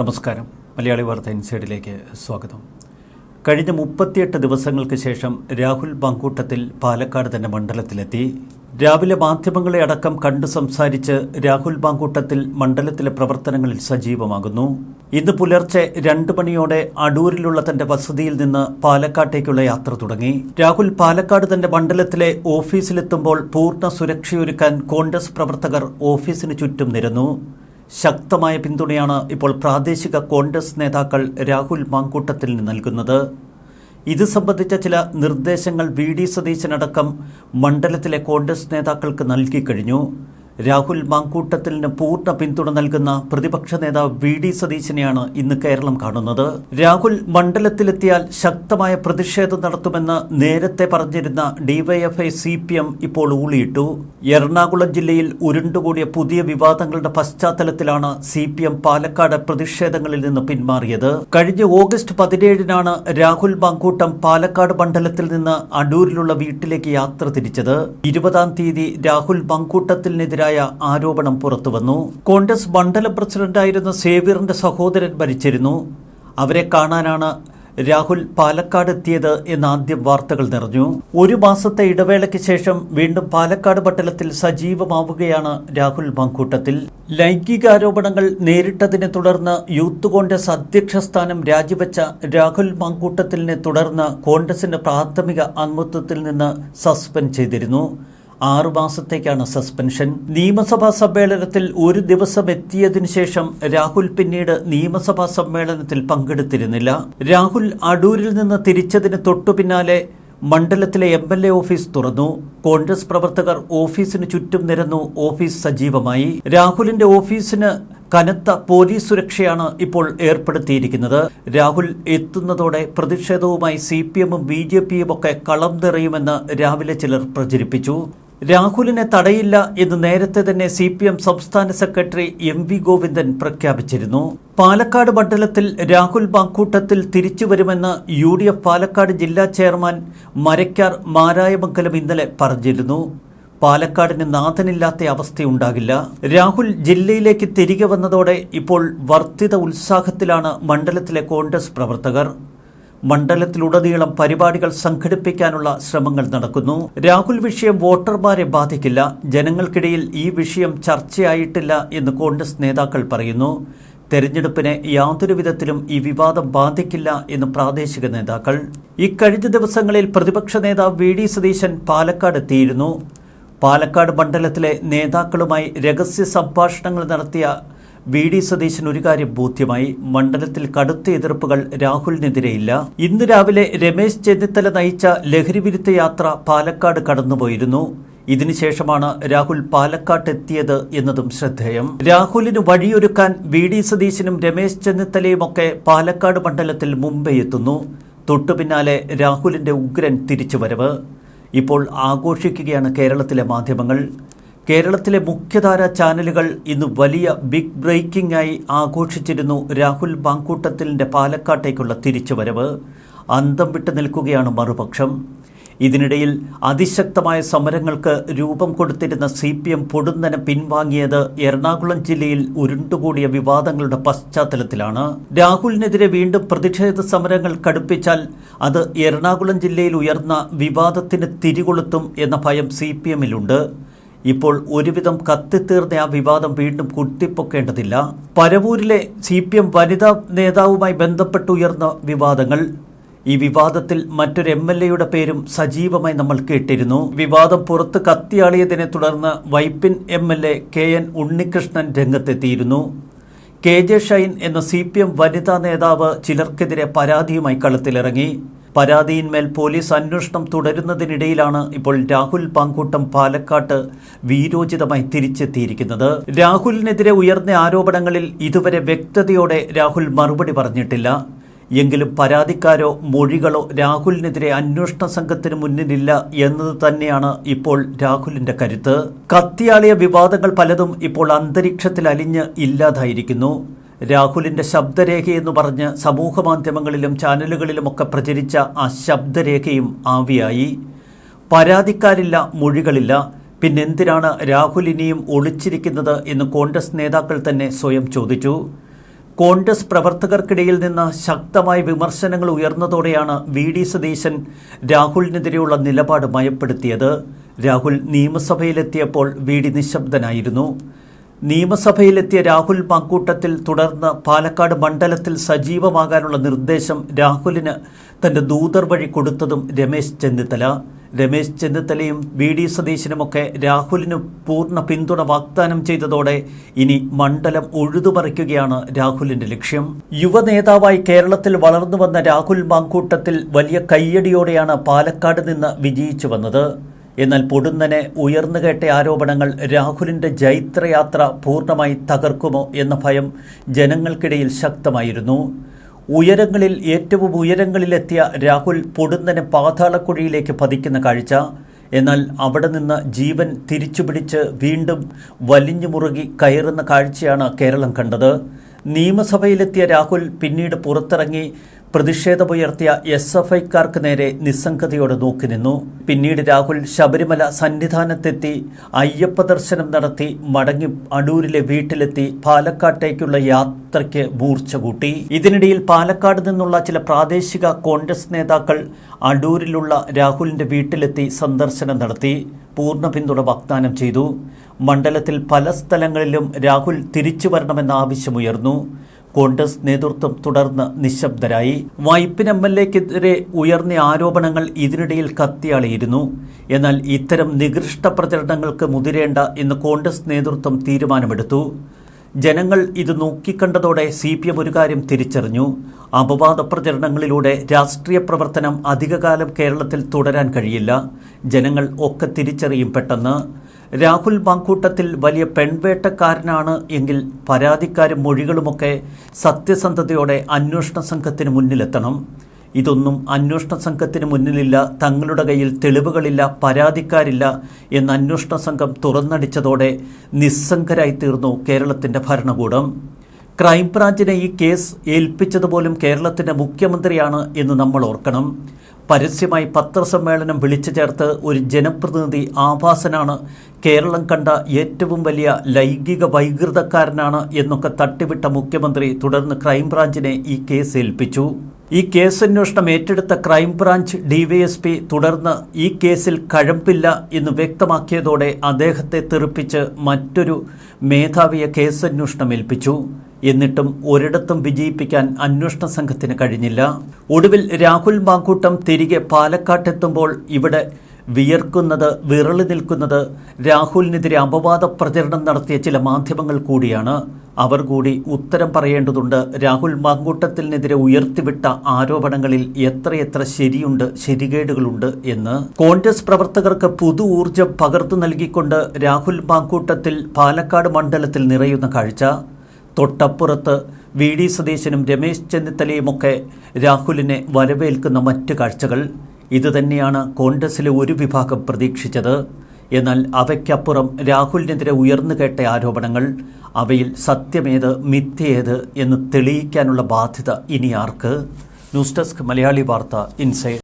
നമസ്കാരം. മലയാളി വാർത്ത ഇൻസൈഡിലേക്ക് സ്വാഗതം. കഴിഞ്ഞ മുപ്പത്തിയെട്ട് ദിവസങ്ങൾക്ക് ശേഷം രാഹുൽ ബാങ്കൂട്ടത്തിൽ പാലക്കാട് തന്നെ മണ്ഡലത്തിലെത്തി. രാവിലെ മാധ്യമങ്ങളെ അടക്കം കണ്ടു സംസാരിച്ച് രാഹുൽ ബാങ്കൂട്ടത്തിൽ മണ്ഡലത്തിലെ പ്രവർത്തനങ്ങളിൽ സജീവമാകുന്നു. ഇന്ന് പുലർച്ചെ രണ്ട് മണിയോടെ അടൂരിലുള്ള തന്റെ വസതിയിൽ നിന്ന് പാലക്കാട്ടേക്കുള്ള യാത്ര തുടങ്ങി. രാഹുൽ പാലക്കാട് തന്റെ മണ്ഡലത്തിലെ ഓഫീസിലെത്തുമ്പോൾ പൂർണ സുരക്ഷയൊരുക്കാൻ കോൺഗ്രസ് പ്രവർത്തകർ ഓഫീസിന് ചുറ്റും നിരന്നു. ശക്തമായ പിന്തുണയാണ് ഇപ്പോൾ പ്രാദേശിക കോൺഗ്രസ് നേതാക്കൾ രാഹുൽ മാങ്കൂട്ടത്തിന് നൽകുന്നത്. ഇത് സംബന്ധിച്ച ചില നിർദ്ദേശങ്ങൾ വി ഡി സതീശനടക്കം മണ്ഡലത്തിലെ കോൺഗ്രസ് നേതാക്കൾക്ക് നൽകിക്കഴിഞ്ഞു രാഹുൽ മാങ്കൂട്ടത്തിലിന് പൂർണ പിന്തുണ നൽകുന്ന പ്രതിപക്ഷ നേതാവ് വി ഡി സതീശനെയാണ് ഇന്ന് കേരളം കാണുന്നത്. രാഹുൽ മണ്ഡലത്തിലെത്തിയാൽ ശക്തമായ പ്രതിഷേധം നടത്തുമെന്ന് നേരത്തെ പറഞ്ഞിരുന്ന ഡിവൈഎഫ്ഐ സി പി എം ഇപ്പോൾ ഊളിയിട്ടു. എറണാകുളം ജില്ലയിൽ ഉരുണ്ടുകൂടിയ പുതിയ വിവാദങ്ങളുടെ പശ്ചാത്തലത്തിലാണ് സി പി എം പാലക്കാട് പ്രതിഷേധങ്ങളിൽ നിന്ന് പിന്മാറിയത്. കഴിഞ്ഞ ഓഗസ്റ്റ് പതിനേഴിനാണ് രാഹുൽ മാങ്കൂട്ടം പാലക്കാട് മണ്ഡലത്തിൽ നിന്ന് അടൂരിലുള്ള വീട്ടിലേക്ക് യാത്ര തിരിച്ചത്. ഇരുപതാം തീയതി രാഹുൽ മാങ്കൂട്ടത്തിനെതിരായ ആരോപണം പുറത്തുവന്നു. കോൺഗ്രസ് മണ്ഡലം പ്രസിഡന്റായിരുന്ന സേവ്യറിന്റെ സഹോദരൻ മരിച്ചിരുന്നു. അവരെ കാണാനാണ് രാഹുൽ പാലക്കാട് എത്തിയത് എന്ന് ആദ്യം വാർത്തകൾ നിറഞ്ഞു. ഒരു മാസത്തെ ഇടവേളയ്ക്ക് ശേഷം വീണ്ടും പാലക്കാട് പട്ടണത്തിൽ സജീവമാവുകയാണ് രാഹുൽ മങ്കൂട്ടത്തിൽ. ലൈംഗികാരോപണങ്ങൾ നേരിട്ടതിനെ തുടർന്ന് യൂത്ത് കോൺഗ്രസ് അധ്യക്ഷ സ്ഥാനം രാജിവെച്ച രാഹുൽ മങ്കൂട്ടത്തിനെ തുടർന്ന് കോൺഗ്രസിന്റെ പ്രാഥമിക അംഗത്വത്തിൽ നിന്ന് സസ്പെൻഡ് ചെയ്തിരുന്നു. ആറു മാസത്തേക്കാണ് സസ്പെൻഷൻ. നിയമസഭാ സമ്മേളനത്തിൽ ഒരു ദിവസം എത്തിയതിനു ശേഷം രാഹുൽ പിന്നീട് നിയമസഭാ സമ്മേളനത്തിൽ പങ്കെടുത്തിരുന്നില്ല. രാഹുൽ അടൂരിൽ നിന്ന് തിരിച്ചതിന് തൊട്ടു പിന്നാലെ മണ്ഡലത്തിലെ എം എൽ എ ഓഫീസ് തുറന്നു. കോൺഗ്രസ് പ്രവർത്തകർ ഓഫീസിന് ചുറ്റും നിരന്നു ഓഫീസ് സജീവമായി. രാഹുലിന്റെ ഓഫീസിന് കനത്ത പോലീസ് സുരക്ഷയാണ് ഇപ്പോൾ ഏർപ്പെടുത്തിയിരിക്കുന്നത്. രാഹുൽ എത്തുന്നതോടെ പ്രതിഷേധവുമായി സി പി എമ്മും ബി ജെ പിയും ഒക്കെ കളം നിറയുമെന്ന് രാവിലെ ചിലർ പ്രചരിപ്പിച്ചു. രാഹുലിനെ തടയില്ല എന്ന് നേരത്തെ തന്നെ സി പി എം സംസ്ഥാന സെക്രട്ടറി എം വി ഗോവിന്ദൻ പ്രഖ്യാപിച്ചിരുന്നു. പാലക്കാട് മണ്ഡലത്തിൽ രാഹുൽ ബാങ്കൂട്ടത്തിൽ തിരിച്ചുവരുമെന്ന് യു ഡി എഫ് പാലക്കാട് ജില്ലാ ചെയർമാൻ മരക്കാർ മാരായമംഗലം ഇന്നലെ പറഞ്ഞിരുന്നു. പാലക്കാടിന് നാഥനില്ലാത്ത അവസ്ഥയുണ്ടാകില്ല. രാഹുൽ ജില്ലയിലേക്ക് തിരികെ വന്നതോടെ ഇപ്പോൾ വർദ്ധിത ഉത്സാഹത്തിലാണ് മണ്ഡലത്തിലെ കോൺഗ്രസ് പ്രവർത്തകർ. മണ്ഡലത്തിലുടനീളം പരിപാടികൾ സംഘടിപ്പിക്കാനുള്ള ശ്രമങ്ങൾ നടക്കുന്നു. രാഹുൽ വിഷയം വോട്ടർമാരെ ബാധിക്കില്ല. ജനങ്ങൾക്കിടയിൽ ഈ വിഷയം ചർച്ചയായിട്ടില്ല എന്ന് കോൺഗ്രസ് നേതാക്കൾ പറയുന്നു. തെരഞ്ഞെടുപ്പിനെ യാതൊരു വിധത്തിലും ഈ വിവാദം ബാധിക്കില്ല എന്ന് പ്രാദേശിക നേതാക്കൾ. ഇക്കഴിഞ്ഞ ദിവസങ്ങളിൽ പ്രതിപക്ഷ നേതാവ് വി ഡി സതീശൻ പാലക്കാട് എത്തിയിരുന്നു. പാലക്കാട് മണ്ഡലത്തിലെ നേതാക്കളുമായി രഹസ്യ സംഭാഷണങ്ങൾ നടത്തിയ വി ഡി സതീശൻ ഒരു കാര്യം ബോധ്യമായി. മണ്ഡലത്തിൽ കടുത്ത എതിർപ്പുകൾ രാഹുലിനെതിരെയില്ല. ഇന്ന് രാവിലെ രമേശ് ചെന്നിത്തല നയിച്ച ലഹരിവിരുദ്ധ യാത്ര പാലക്കാട് കടന്നുപോയിരുന്നു. ഇതിനുശേഷമാണ് രാഹുൽ പാലക്കാട്ട് എത്തിയത് എന്നതും ശ്രദ്ധേയം. രാഹുലിന് വഴിയൊരുക്കാൻ വി ഡി സതീശനും രമേശ് ചെന്നിത്തലയുമൊക്കെ പാലക്കാട് മണ്ഡലത്തിൽ മുംബൈ എത്തുന്നു. തൊട്ടുപിന്നാലെ രാഹുലിന്റെ ഉഗ്രൻ തിരിച്ചുവരവ്. ഇപ്പോൾ ആഘോഷിക്കുകയാണ് കേരളത്തിലെ മാധ്യമങ്ങൾ. കേരളത്തിലെ മുഖ്യധാര ചാനലുകൾ ഇന്ന് വലിയ ബിഗ് ബ്രേക്കിംഗ് ആയി ആഘോഷിച്ചിരുന്നു. രാഹുൽ ബാങ്കൂട്ടത്തിലിന്റെ പാലക്കാട്ടേക്കുള്ള തിരിച്ചുവരവ്. അന്തം വിട്ടു നിൽക്കുകയാണ് മറുപക്ഷം. ഇതിനിടയിൽ അതിശക്തമായ സമരങ്ങൾക്ക് രൂപം കൊടുത്തിരുന്ന സി പി എം പൊടുന്നനെ പിൻവാങ്ങിയത് എറണാകുളം ജില്ലയിൽ ഉരുണ്ടുകൂടിയ വിവാദങ്ങളുടെ പശ്ചാത്തലത്തിലാണ്. രാഹുലിനെതിരെ വീണ്ടും പ്രതിഷേധ സമരങ്ങൾ കടുപ്പിച്ചാൽ അത് എറണാകുളം ജില്ലയിൽ ഉയർന്ന വിവാദത്തിന് തിരികൊളുത്തും എന്ന ഭയം സി പി എമ്മിലുണ്ട്. ഇപ്പോൾ ഒരുവിധം കത്തിത്തീർന്ന ആ വിവാദം വീണ്ടും കുത്തിപ്പൊക്കേണ്ടതില്ല. പരവൂരിലെ സി പി എം വനിതാ നേതാവുമായി ബന്ധപ്പെട്ടുയർന്ന വിവാദങ്ങൾ. ഈ വിവാദത്തിൽ മറ്റൊരു എം എൽ എയുടെ പേരും സജീവമായി നമ്മൾ കേട്ടിരുന്നു. വിവാദം പുറത്ത് കത്തിയാളിയതിനെ തുടർന്ന് Vypin M L A K N Unnikrishnan രംഗത്തെത്തിയിരുന്നു. കെ ജെ ഷൈൻ എന്ന സി പി എം വനിതാ നേതാവ് ചിലർക്കെതിരെ പരാതിയുമായി കളത്തിലിറങ്ങി. പരാതിയിന്മേൽ പോലീസ് അന്വേഷണം തുടരുന്നതിനിടയിലാണ് ഇപ്പോൾ രാഹുൽ പാങ്കൂട്ടം പാലക്കാട്ട് വീരോചിതമായി തിരിച്ചെത്തിയിരിക്കുന്നത്. രാഹുലിനെതിരെ ഉയർന്ന ആരോപണങ്ങളിൽ ഇതുവരെ വ്യക്തതയോടെ രാഹുൽ മറുപടി പറഞ്ഞിട്ടില്ല. എങ്കിലും പരാതിക്കാരോ മൊഴികളോ രാഹുലിനെതിരെ അന്വേഷണ സംഘത്തിന് മുന്നിലില്ല എന്നത് തന്നെയാണ് ഇപ്പോൾ രാഹുലിന്റെ കരുത്ത്. കത്തിയാളിയ വിവാദങ്ങൾ പലതും ഇപ്പോൾ അന്തരീക്ഷത്തിൽ അലിഞ്ഞ് ഇല്ലാതായിരിക്കുന്നു. രാഹുലിന്റെ ശബ്ദരേഖയെന്ന് പറഞ്ഞ് സമൂഹ മാധ്യമങ്ങളിലും ചാനലുകളിലുമൊക്കെ പ്രചരിച്ച ആ ശബ്ദരേഖയും ആവിയായി. പരാതിക്കാരില്ല മൊഴികളില്ല. പിന്നെന്തിനാണ് രാഹുൽ ഇനിയും ഒളിച്ചിരിക്കുന്നത് എന്ന് കോൺഗ്രസ് നേതാക്കൾ തന്നെ സ്വയം ചോദിച്ചു. കോൺഗ്രസ് പ്രവർത്തകർക്കിടയിൽ നിന്ന് ശക്തമായ വിമർശനങ്ങൾ ഉയർന്നതോടെയാണ് വി ഡി സതീശൻ രാഹുലിനെതിരെയുള്ള നിലപാട് മയപ്പെടുത്തിയത്. രാഹുൽ നിയമസഭയിലെത്തിയപ്പോൾ വി ഡി നിശബ്ദനായിരുന്നു. നിയമസഭയിലെത്തിയ രാഹുൽ പങ്കൂട്ടത്തിൽ തുടർന്ന് പാലക്കാട് മണ്ഡലത്തിൽ സജീവമാകാനുള്ള നിർദ്ദേശം രാഹുലിന് തന്റെ ദൂതർ വഴി കൊടുത്തതും രമേശ് ചെന്നിത്തല. രമേശ് ചെന്നിത്തലയും വി ഡി സതീശനുമൊക്കെ രാഹുലിന് പൂർണ പിന്തുണ വാഗ്ദാനം ചെയ്തതോടെ ഇനി മണ്ഡലം ഉഴുതുമറിക്കുകയാണ് രാഹുലിന്റെ ലക്ഷ്യം. യുവനേതാവായി കേരളത്തിൽ വളർന്നു വന്ന രാഹുൽ മാങ്കൂട്ടത്തിൽ വലിയ കയ്യടിയോടെയാണ് പാലക്കാട് നിന്ന് വിജയിച്ചു വന്നത്. എന്നാൽ പൊടുന്നനെ ഉയർന്നു കേട്ട ആരോപണങ്ങൾ രാഹുലിന്റെ ജൈത്രയാത്ര പൂർണമായി തകർക്കുമോ എന്ന ഭയം ജനങ്ങൾക്കിടയിൽ ശക്തമായിരുന്നു. ഉയരങ്ങളിൽ ഏറ്റവും ഉയരങ്ങളിലെത്തിയ രാഹുൽ പൊടുന്നനെ പാതാളക്കുഴിയിലേക്ക് പതിക്കുന്ന കാഴ്ച. എന്നാൽ അവിടെ നിന്ന് ജീവൻ തിരിച്ചുപിടിച്ച് വീണ്ടും വലിഞ്ഞു മുറുകി കയറുന്ന കാഴ്ചയാണ് കേരളം കണ്ടത്. നിയമസഭയിലെത്തിയ രാഹുൽ പിന്നീട് പുറത്തിറങ്ങി പ്രതിഷേധമുയർത്തിയ എസ് എഫ് ഐക്കാർക്ക് നേരെ നിസ്സംഗതയോടെ നോക്കി നിന്നു പിന്നീട് രാഹുൽ ശബരിമല സന്നിധാനത്തെത്തി അയ്യപ്പ ദർശനം നടത്തി മടങ്ങി അടൂരിലെ വീട്ടിലെത്തി പാലക്കാട്ടേക്കുള്ള യാത്രയ്ക്ക് മൂർച്ച കൂട്ടി. ഇതിനിടയിൽ പാലക്കാട് നിന്നുള്ള ചില പ്രാദേശിക കോൺഗ്രസ് നേതാക്കൾ അടൂരിലുള്ള രാഹുലിന്റെ വീട്ടിലെത്തി സന്ദർശനം നടത്തി പൂർണ പിന്തുണ വാഗ്ദാനം ചെയ്തു. മണ്ഡലത്തിൽ പല സ്ഥലങ്ങളിലും രാഹുൽ തിരിച്ചു വരണമെന്ന ആവശ്യമുയർന്നു. കോൺഗ്രസ് നേതൃത്വം തുടർന്ന് നിശബ്ദരായി. വൈപ്പിൻ എം എൽ എക്കെതിരെ ഉയർന്ന ആരോപണങ്ങൾ ഇതിനിടയിൽ കത്തിയാളിയിരുന്നു. എന്നാൽ ഇത്തരം നികൃഷ്ട പ്രചരണങ്ങൾക്ക് മുതിരേണ്ട എന്ന് കോൺഗ്രസ് നേതൃത്വം തീരുമാനമെടുത്തു. ജനങ്ങൾ ഇത് നോക്കിക്കണ്ടതോടെ സി പി എം ഒരു കാര്യം തിരിച്ചറിഞ്ഞു. അപവാദ പ്രചരണങ്ങളിലൂടെ രാഷ്ട്രീയ പ്രവർത്തനം അധികകാലം കേരളത്തിൽ തുടരാൻ കഴിയില്ല. ജനങ്ങൾ ഒക്കെ തിരിച്ചറിയും പെട്ടെന്ന്. രാഹുൽ മാങ്കൂട്ടത്തിൽ വലിയ പെൺവേട്ടക്കാരനാണ് എങ്കിൽ പരാതിക്കാരും മൊഴികളുമൊക്കെ സത്യസന്ധതയോടെ അന്വേഷണ സംഘത്തിന് മുന്നിലെത്തണം. ഇതൊന്നും അന്വേഷണ സംഘത്തിന് മുന്നിലില്ല തങ്ങളുടെ കയ്യിൽ തെളിവുകളില്ല പരാതിക്കാരില്ല എന്ന് അന്വേഷണ സംഘം തുറന്നടിച്ചതോടെ നിസ്സംഗരായി തീർന്നു കേരളത്തിന്റെ ഭരണകൂടം. ക്രൈംബ്രാഞ്ചിനെ ഈ കേസ് ഏൽപ്പിച്ചതുപോലും കേരളത്തിന്റെ മുഖ്യമന്ത്രിയാണ് എന്ന് നമ്മൾ ഓർക്കണം. പരസ്യമായി പത്രസമ്മേളനം വിളിച്ചു ചേർത്ത് ഒരു ജനപ്രതിനിധി ആഭാസനാണ് കേരളം കണ്ട ഏറ്റവും വലിയ ലൈംഗിക വൈകൃതക്കാരനാണ് എന്നൊക്കെ തട്ടിവിട്ട മുഖ്യമന്ത്രി തുടർന്ന് ക്രൈംബ്രാഞ്ചിനെ ഈ കേസ് ഏൽപ്പിച്ചു. ഈ കേസന്വേഷണം ഏറ്റെടുത്ത ക്രൈംബ്രാഞ്ച് ഡിവൈഎസ്പി തുടർന്ന് ഈ കേസിൽ കഴമ്പില്ല എന്ന് വ്യക്തമാക്കിയതോടെ അദ്ദേഹത്തെ തെറിപ്പിച്ച് മറ്റൊരു മേധാവിയെ കേസന്വേഷണം ഏൽപ്പിച്ചു. എന്നിട്ടും ഒരിടത്തും വിജയിപ്പിക്കാൻ അന്വേഷണ സംഘത്തിന് കഴിഞ്ഞില്ല. ഒടുവിൽ രാഹുൽ മാങ്കൂട്ടം തിരികെ പാലക്കാട്ടെത്തുമ്പോൾ ഇവിടെ വിയർക്കുന്നത് വിറളി നിൽക്കുന്നത് രാഹുലിനെതിരെ അപവാദ പ്രചരണം നടത്തിയ ചില മാധ്യമങ്ങൾ കൂടിയാണ്. അവർ കൂടി ഉത്തരം പറയേണ്ടതുണ്ട്. രാഹുൽ മാങ്കൂട്ടത്തിനെതിരെ ഉയർത്തിവിട്ട ആരോപണങ്ങളിൽ എത്രയെത്ര ശരിയുണ്ട് ശരികേടുകളുണ്ട് എന്ന്. കോൺഗ്രസ് പ്രവർത്തകർക്ക് പുതു ഊർജം പകർന്നു നൽകിക്കൊണ്ട് രാഹുൽ മാങ്കൂട്ടത്തിൽ പാലക്കാട് മണ്ഡലത്തിൽ നിറയുന്ന കാഴ്ച. തൊട്ടപ്പുറത്ത് വി ഡി സതീശനും രമേശ് ചെന്നിത്തലയുമൊക്കെ രാഹുലിനെ വരവേൽക്കുന്ന മറ്റ് കാഴ്ചകൾ ഇതുതന്നെയാണ് കോൺഗ്രസിലെ ഒരു വിഭാഗം പ്രതീക്ഷിച്ചത്. എന്നാൽ അവയ്ക്കപ്പുറം രാഹുലിനെതിരെ ഉയർന്നു കേട്ട ആരോപണങ്ങൾ അവയിൽ സത്യമേത് മിഥ്യയേത് എന്ന് തെളിയിക്കാനുള്ള ബാധ്യത ഇനി ആർക്ക്? ന്യൂസ് ഡെസ്ക് മലയാളി വാർത്ത ഇൻസൈഡ്.